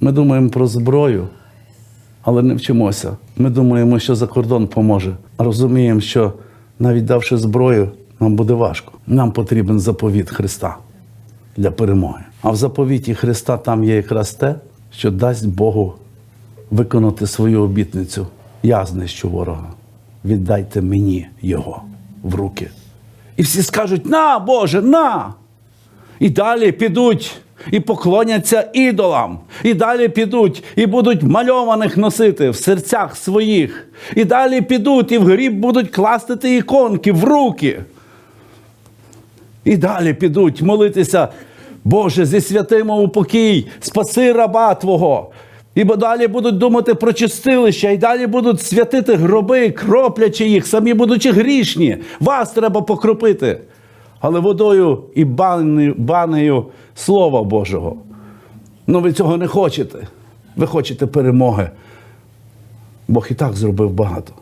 Ми думаємо про зброю, але не вчимося. Ми думаємо, що за кордон поможе. Розуміємо, що навіть давши зброю, нам буде важко. Нам потрібен заповіт Христа для перемоги. А в заповіті Христа там є якраз те, що дасть Богу виконати свою обітницю. Я знищу ворога. Віддайте мені його в руки. І всі скажуть: на, Боже, на! І далі підуть і поклоняться ідолам. І далі підуть і будуть мальованих носити в серцях своїх. І далі підуть і в гріб будуть кластити іконки в руки. І далі підуть молитися, Боже, зі святим упокій, спаси раба Твого. І далі будуть думати про чистилища, і далі будуть святити гроби, кроплячи їх, самі будучи грішні. Вас треба покропити. Але водою і банею, Слова Божого. Ну ви цього не хочете. Ви хочете перемоги. Бог і так зробив багато.